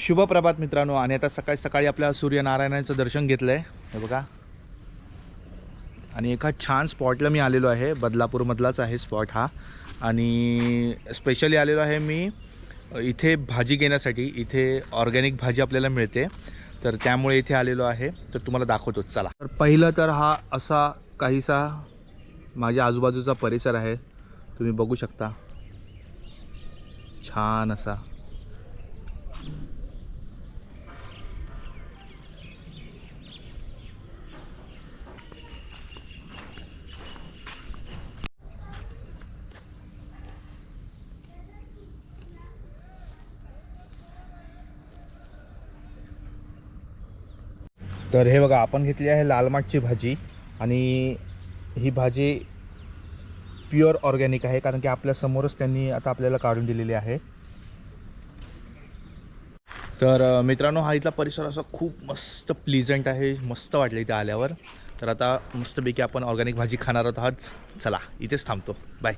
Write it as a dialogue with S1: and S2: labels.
S1: शुभ प्रभात मित्रांनो आणि आता सकाळी सकाळी आपल्या सूर्यनारायणाचं दर्शन घेतलं आहे हे बघा. आणि एका छान स्पॉटला मी आलेलो आहे. बदलापूरमधलाच आहे स्पॉट हा. आणि स्पेशली आलेलो आहे मी इथे भाजी घेण्यासाठी. इथे ऑर्गॅनिक भाजी आपल्याला मिळते. तर त्यामुळे इथे आलेलो आहे. तर तुम्हाला दाखवतो. चला. तर पहिलं तर हा असा काहीसा माझ्या आजूबाजूचा परिसर आहे. तुम्ही बघू शकता. छान असा. तर हे बघा आपण घेतली आहे लाल माठची भाजी आणि ही भाजी प्युअर ऑर्गॅनिक आहे कारण की आपल्यासमोरच त्यांनी आता आपल्याला काढून दिलेली आहे. तर मित्रांनो हा इथला परिसर असा खूप मस्त प्लिझंट आहे मस्त वाटलं इथे आल्यावर. तर आता मस्तपैकी आपण ऑर्गॅनिक भाजी खाणार आहोत. आज चला इथेच थांबतो. बाय